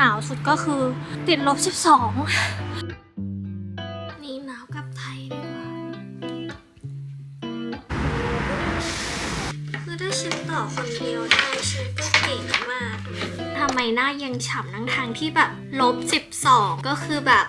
หนาวสุดก็คือติดลบ 12 นี่หนาวกับไทยดีกว่าคือถ้าฉันต่อคนเดียวได้ฉันก็เก่งมากทำไมหน้ายังฉ่ำทั้งทางที่แบบลบ 12 ก็คือแบบ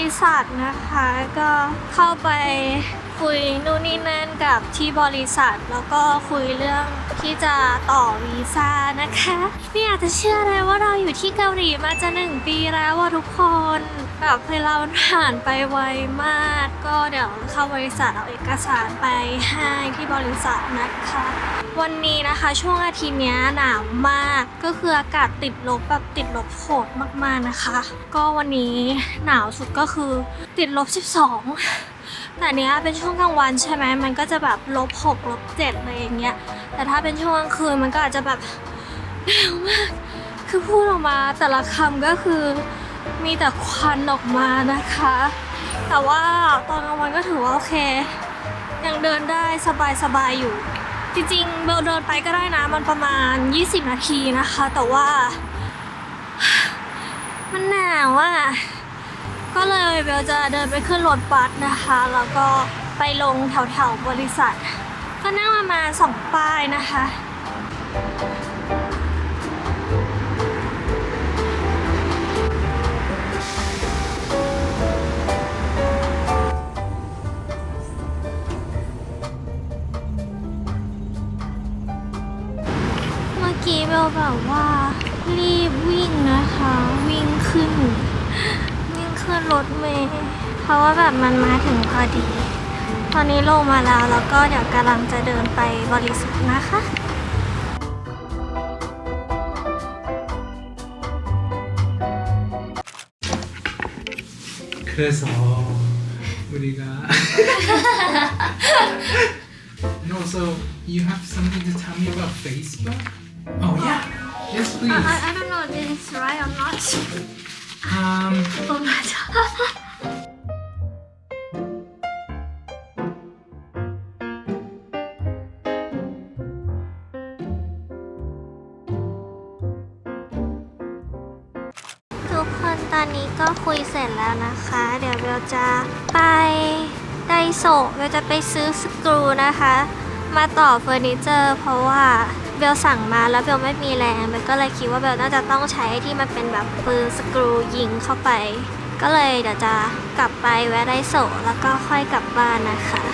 ริษัทนะคะก็เข้าไปคุยนู่นนี่นั่นกับที่บริษัท แล้วก็คุยเรื่องที่จะต่อวีซ่านะคะ ไม่อยากจะเชื่อเลยว่าเราอยู่ที่เกาหลีมาจะหนึ่งปีแล้วว่าทุกคนแบบเวลาผ่านไปไวมาก ก็เดี๋ยวเข้าบริษัทเอาเอกสารไปให้ที่บริษัทนะคะ วันนี้นะคะช่วงอาทิตย์นี้หนาวมากก็คืออากาศติดลบแบบติดลบโหดมากๆนะคะ ก็วันนี้หนาวสุดก็คือติดลบ 12 แต่เนี้ยเป็นช่วงกลางวันใช่ไหมมันก็จะแบบลบ6ลบ7อะไรอย่างเงี้ยแต่ถ้าเป็นช่วงกลางคืนมันก็อาจจะแบบ หนาวมาก คือพูดออกมาแต่ละคำก็คือมีแต่ควันออกมานะคะ แต่ว่าตอนกลางวันก็ถือว่าโอเค ยังเดินได้สบายๆอยู่ จริงๆเบลเดินไปก็ได้นะ มันประมาณ 20 นาทีนะคะ แต่ว่า มันหนาวอะ่ะ ก็เลยเบลจะเดินไปขึ้นรถบัสนะคะ แล้วก็ไปลงแถวๆบริษัท ก็นั่งประมาณสองป้ายนะคะ แบบว่า รีบวิ่งนะคะ วิ่งขึ้น วิ่งขึ้นรถเมล์เพราะว่าแบบมันมาถึงพอดี ตอนนี้ลงมาแล้วแล้วก็เดี๋ยวกำลังจะเดินไปบริษัทนะคะ 그래서 우리가 No, so you have something to tell me about Facebook? Oh yeah, yes please. I, I don't know if it's right or not. Um. Oh my god. ทุกคนตอนนี้ก็คุยเสร็จแล้วนะคะ เดี๋ยวเบลจะไปไดโซเบลจะไปซื้อสกรูนะคะ มาต่อเฟอร์นิเจอร์เพราะว่า เบลสั่งมาแล้วเบลไม่มีแรงเบลก็เลยคิดว่าเบลน่าจะต้องใช้ที่มันเป็นแบบปืนสกรูยิงเข้าไป ก็เลยเดี๋ยวจะกลับไปแวะไดโซแล้วก็ค่อยกลับบ้านนะคะ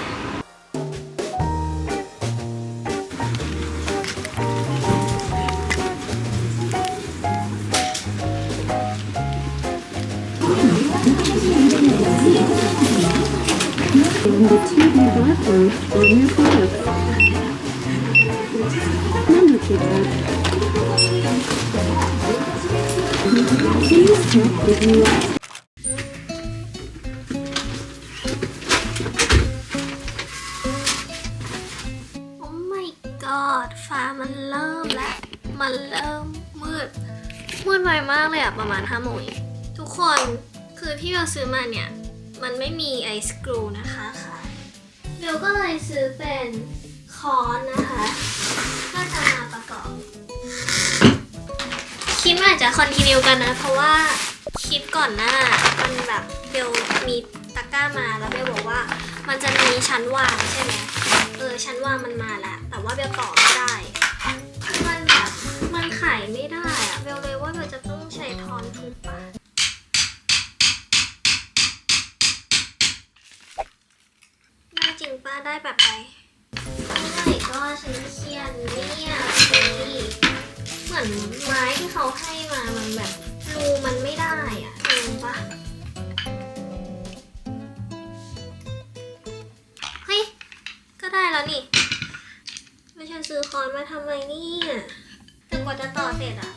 and นั่นครัโอ้ my god ฟ้ามันเริ่มแล้ว มันเริ่มมืด มืดไวมากเลยอะประมาณห้าโมงทุกคนคือที่เราซื้อมาเนี่ย มันไม่มีไอสกรูนะคะค่ะเบลก็เลยซื้อเป็น ค้อนนะคะ ก็จะมาประกอบคิดว่าอาจจะคอนติเนียกันนะ เพราะว่าคลิปก่อนหน้ามันแบบเบลมีตะกร้ามาแล้วเบลบอกว่า มันจะมีชั้นวางใช่ไหมเออชั้นวางมันมาแล้วแต่ว่าเบลต่อไม่ได้มันแบบมันไขไม่ได้อะเบลเลยว่าเบลจะต้องใช้ทอนทุบอะได้จริงป้าได้แบบไป ไม่ก็ใช้เขียนเนี่ยนี่เหมือนไม้ที่เขาให้มามันแบบรูมันไม่ได้อะรูปะเฮ้ย ก็ได้แล้วนี่ ไม่ฉันซื้อคอนมาทำไมเนี่ยแต่กว่าจะต่อเสร็จอะ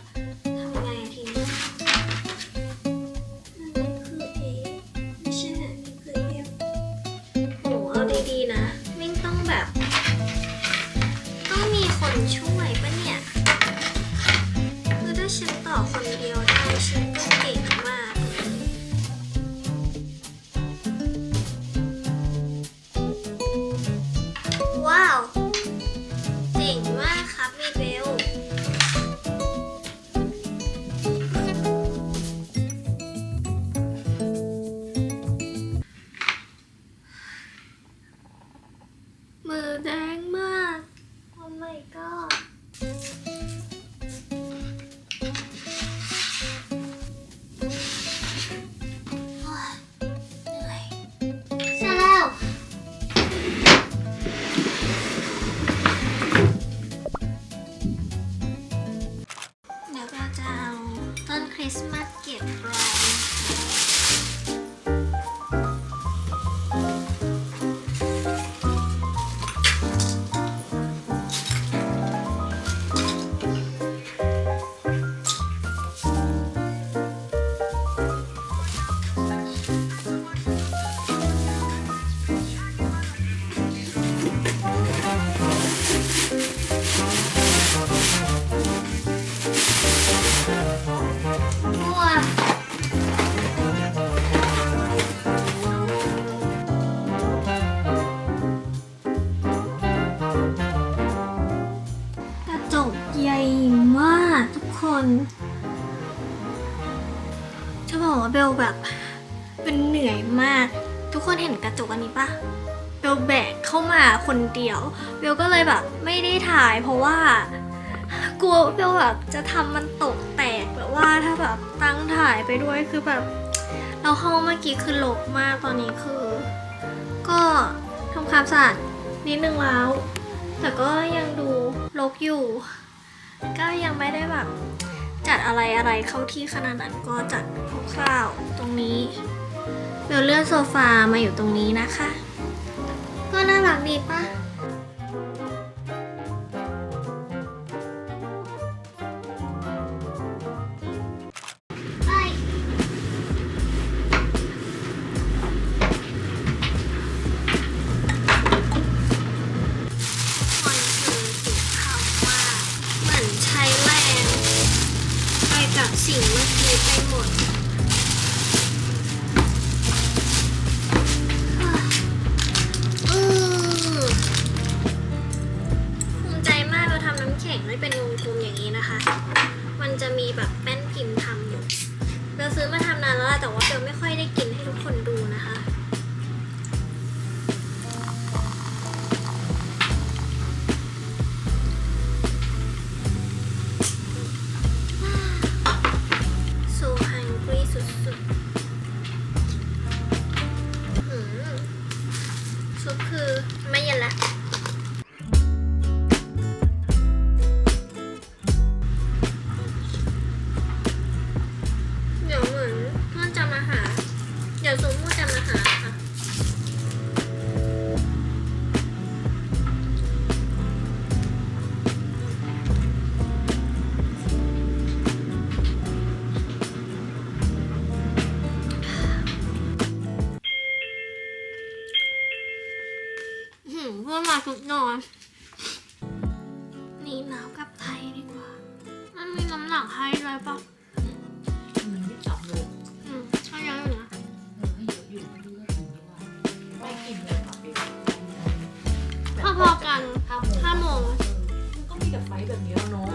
คนเดียวเบลก็เลยแบบไม่ได้ถ่ายเพราะว่ากลัวเบลแบบจะทำมันตกแตกแบบว่าถ้าแบบตั้งถ่ายไปด้วยคือแบบเราห้องเมื่อกี้คือรกมากตอนนี้คือ ก็ทำความสะอาดนิดนึงแล้ว แต่ก็ยังดูรกอยู่ ก็ยังไม่ได้แบบจัดอะไรอะไรเข้าที่ขนาดนั้นก็จัดคร่าวๆตรงนี้เบลเลื่อนโซฟามาอยู่ตรงนี้นะคะ ก็น่ารักดีปะ อมาทุกนอนนี่หนาวกลับไทยดีกว่าอะไรปะมันไม่จับเลยอืมใช่ยังอยู่นะเออให้เยอะอยู่ไม่รู้ว่าถึงหรือเปล่าไม่กินเลยค่ะเป็นพอๆกันห้าโมงห้าโมงมันก็มีแต่ไฟแบบนี้แล้วเนาะ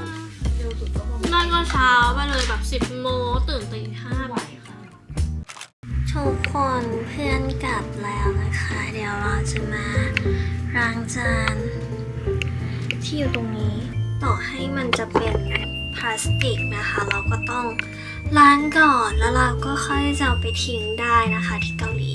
เร็วสุดก็ประมาณนั่นก็เช้าไปเลยแบบสิบโมงตื่นตีห้าไหวค่ะทุกคนเพื่อนกลับแล้วนะคะ เดี๋ยวเราจะมา ล้างจาน ที่อยู่ตรงนี้ ต่อให้มันจะเป็นพลาสติกนะคะ เราก็ต้องล้างก่อนแล้วเราก็ค่อยจะเอาไปทิ้งได้นะคะที่เกาหลี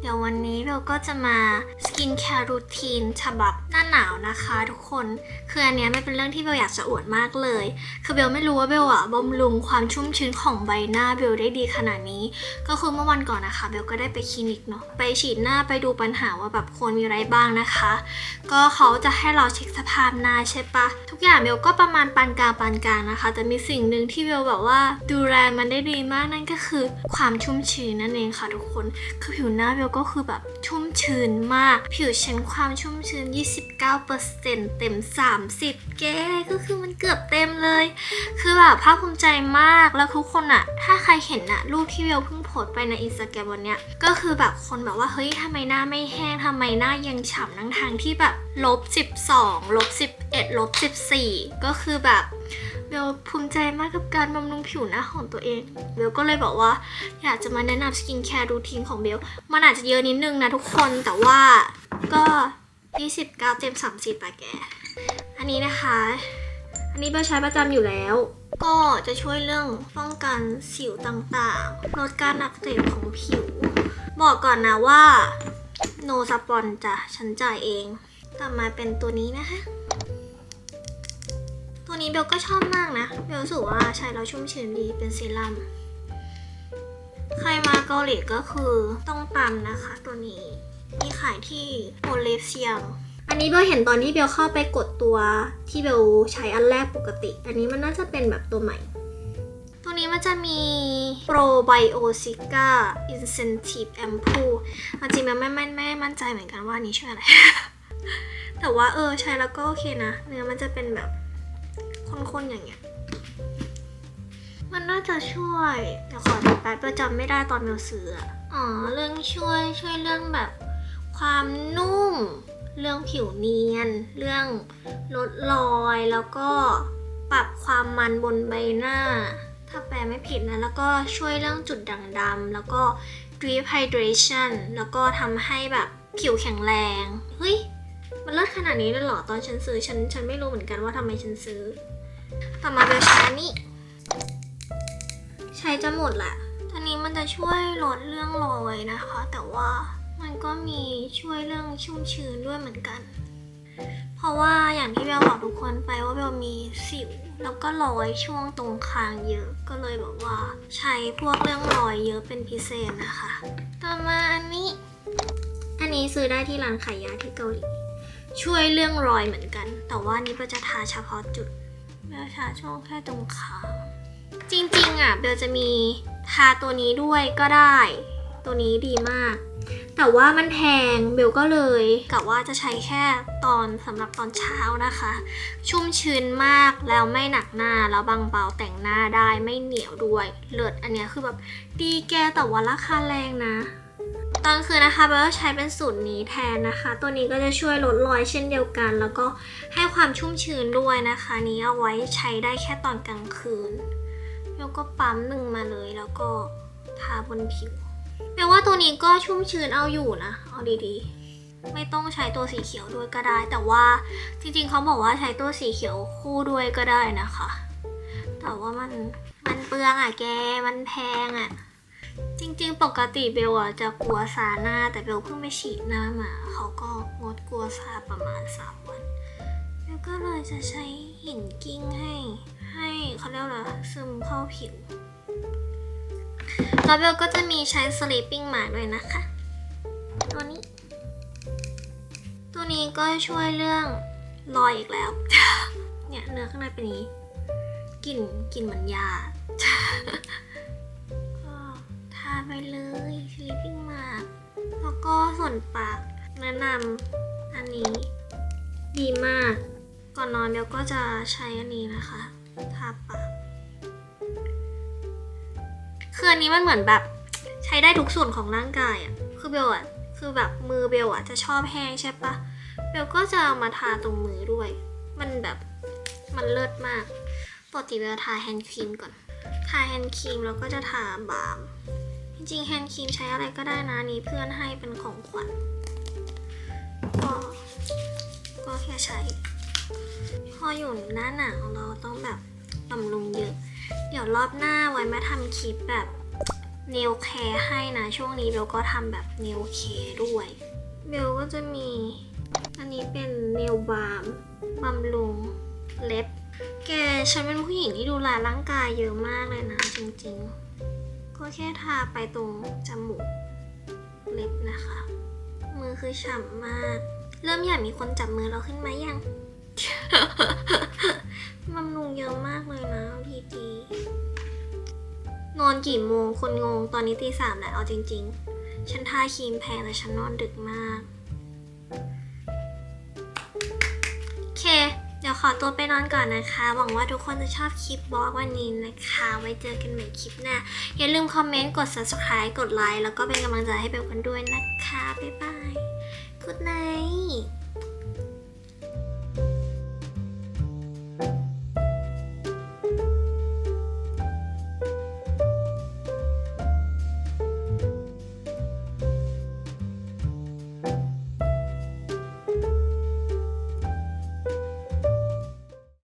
เดี๋ยววันนี้เราก็จะมาสกินแคร์รูทีนฉบับ นะคะทุกคนคืออันเนี้ยไม่เป็นเรื่องที่เบลอยากจะอวดมากเลย คือเบลไม่รู้ว่าเบลอะบำรุงความชุ่มชื้นของใบหน้าเบลได้ดีขนาดนี้ ก็คือเมื่อวันก่อนนะคะเบลก็ได้ไปคลินิกเนาะไปฉีดหน้าไปดูปัญหาว่าแบบควรมีอะไรบ้างนะคะ ก็เขาจะให้เราเช็คสภาพหน้าใช่ปะทุกอย่างเบลก็ประมาณปานกลางปานกลางนะคะ แต่มีสิ่งหนึ่งที่เบลแบบว่าดูแลมันได้ดีมากนั่นก็คือความชุ่มชื้นนั่นเองค่ะทุกคนคือผิวหน้าเบลก็คือแบบชุ่มชื้นมาก ผิวฉันความชุ่มชื้น 29เต็ม 30 แกก็คือมันเกือบเต็มเลย คือแบบภาคภูมิใจมากแล้วทุกคนอะถ้าใครเห็นอะรูปที่เบลเพิ่งโพสต์ไปในอินสตาแกรมวันเนี้ยก็คือแบบคนแบบว่าเฮ้ยทำไมหน้าไม่แห้งทำไมหน้ายังฉ่ำทั้งทางที่แบบลบ 12ลบ11ลบ14 ก็คือแบบเบลภูมิใจมากกับการบำรุงผิวหน้าของตัวเอง เบลก็เลยบอกว่า อยากจะมาแนะนำสกินแคร์รูทีนของเบล มันอาจจะเยอะนิดนึงนะทุกคน แต่ว่าก็ 29เต็ม30ปะแก อันนี้นะคะ อันนี้เบลใช้ประจำอยู่แล้ว ก็จะช่วยเรื่องป้องกันสิวต่างๆ ลดการอักเสบของผิว บอกก่อนนะว่าโนสปอนจ้ะฉันจ่ายเอง ต่อมาเป็นตัวนี้นะคะ ตัวนี้เบลก็ชอบมากนะ เบลรู้สึกว่าใช้แล้วชุ่มชื้นดีเป็นเซรั่มใครมาเกาหลีก็คือต้องตามนะคะตัวนี้ มีขายที่โอลิฟเซียมอันนี้เบลเห็นตอนที่เบลเข้าไปกดตัวที่เบลใช้อันแรกปกติ อันนี้มันน่าจะเป็นแบบตัวใหม่ ตัวนี้มันจะมี Probiotica Incentive Ampoule เอาจริงๆมันไม่ไม่ไม่มั่นใจเหมือนกันว่าอันนี้ช่วยอะไร แต่ว่าเออใช้แล้วก็โอเคนะ เนื้อมันจะเป็นแบบข้นๆอย่างเงี้ย มันน่าจะช่วย เดี๋ยวขอดูแป๊บเบลจำไม่ได้ตอนเบลซื้ออะอ๋อเรื่องช่วยช่วยเรื่องแบบ ความนุ่ม เรื่องผิวเนียน เรื่องลดรอยแล้วก็ปรับความมันบนใบหน้า ถ้าแปลไม่ผิดนะ แล้วก็ช่วยเรื่องจุดด่างดำแล้วก็ drip hydration แล้วก็ทำให้แบบผิวแข็งแรง เฮ้ย มันเลิศขนาดนี้เลยเหรอ ตอนฉันซื้อ ฉัน ฉันไม่รู้เหมือนกันว่าทำไมฉันซื้อ ต่อมาเบลช้อันนี้ใช้จะหมดแหละตัวนี้มันจะช่วยลดเรื่องรอยนะคะ แต่ว่า มันก็มีช่วยเรื่องชุ่มชื้นด้วยเหมือนกัน เพราะว่าอย่างที่เบลบอกทุกคนไปว่าเบลมีสิว แล้วก็รอยช่วงตรงคางเยอะ ก็เลยบอกว่าใช้พวกเรื่องรอยเยอะเป็นพิเศษนะคะ ต่อมาอันนี้ อันนี้ซื้อได้ที่ร้านขายยาที่เกาหลี ช่วยเรื่องรอยเหมือนกัน แต่ว่านนี้เบลจะทาเฉพาะจุดเบลทาช่วงแค่ตรงคางจริงๆอะเบลจะมีทาตัวนี้ด้วยก็ได้ ตัวนี้ดีมาก แต่ว่ามันแพงเบลก็เลยกะว่าจะใช้แค่ตอนสำหรับตอนเช้านะคะ ชุ่มชื้นมากแล้วไม่หนักหน้าแล้วบางเบาแต่งหน้าได้ไม่เหนียวด้วย เลิศอันเนี้ยคือแบบดีแกแต่ว่าราคาแรงนะตอนคืนนะคะเบลก็ใช้เป็นสูตรนี้แทนนะคะ ตัวนี้ก็จะช่วยลดรอยเช่นเดียวกัน แล้วก็ให้ความชุ่มชื้นด้วยนะคะ นี้เอาไว้ใช้ได้แค่ตอนกลางคืน แล้วก็ปั๊มหนึ่งมาเลยแล้วก็ทาบนผิว แปลว่าตัวนี้ก็ชุ่มชื้นเอาอยู่นะ เอาดีๆ ไม่ต้องใช้ตัวสีเขียวด้วยก็ได้ แต่ว่าจริงๆเขาบอกว่าใช้ตัวสีเขียวคู่ด้วยก็ได้นะคะ แต่ว่ามันมันเปลืองอะแก มันแพงอะ จริงๆ ปกติเบลอะจะกลัวซาหน้า แต่เบลเพิ่งไปฉีดหน้ามาเขาก็งดกลัวซาประมาณ3วันเบลก็ก็เลยจะใช้หินกิ้งให้ ให้เขาเรียกว่าอะไรซึมเข้าผิว แล้วเบลก็จะมีใช้ sleeping mask ด้วยนะคะ ตัวนี้ ตัวนี้ก็ช่วยเรื่องรอยอีกแล้ว เนี่ยเนื้อข้างในเป็นนี้กลิ่นกลิ่นเหมือนยาก็ทาไปเลย sleeping mask แล้วก็ส่วนปากแนะนำอันนี้ดีมาก ก่อนนอนเบลก็จะใช้อันนี้นะคะทาปาก คืออันนี้มันเหมือนแบบใช้ได้ทุกส่วนของร่างกายอะคือเบลอะคือแบบมือเบลอะจะชอบแห้งใช่ปะเบลก็จะเอามาทาตรงมือด้วย มันแบบมันเลิศมากปกติเบลทาแฮนด์ครีมก่อน ทาแฮนด์ครีมแล้วก็จะทาบาล์มจริงๆแฮนด์ครีมใช้อะไรก็ได้นะนนี้เพื่อนให้เป็นของขวัญก็ก็แค่ใช้ พออยู่หน้าหนาวเราต้องแบบบำรุงเยอะ เดี๋ยวรอบหน้าไว้มาทำคลิปแบบเนลแคร์ให้นะ ช่วงนี้เบลก็ทำแบบเนลแคร์ด้วย เบลก็จะมี อันนี้เป็นเนลบาล์มบำรุงเล็บ แกฉันเป็นผู้หญิงที่ดูแลร่างกายเยอะมากเลยนะ จริงๆ ก็แค่ทาไปตรงจมูกเล็บนะคะ มือคือฉ่ำมาก เริ่มอยากมีคนจับมือเราขึ้นไหมยัง บำรุงเยอะมากเลยนะเอาดีนอนกี่โมงคนงงตอนนี้ตีสามแล้วเอาจริง ๆ ฉันทาครีมแพงแต่ฉันนอนดึกมากโอเค เดี๋ยวขอตัวไปนอนก่อนนะคะ หวังว่าทุกคนจะชอบคลิปบล็อกวันนี้นะคะ ไว้เจอกันใหม่คลิปหน้า อย่าลืมคอมเมนต์ กด subscribe กดไลค์แล้วก็เป็นกำลังใจให้เบลกันด้วยนะคะ บ๊ายบาย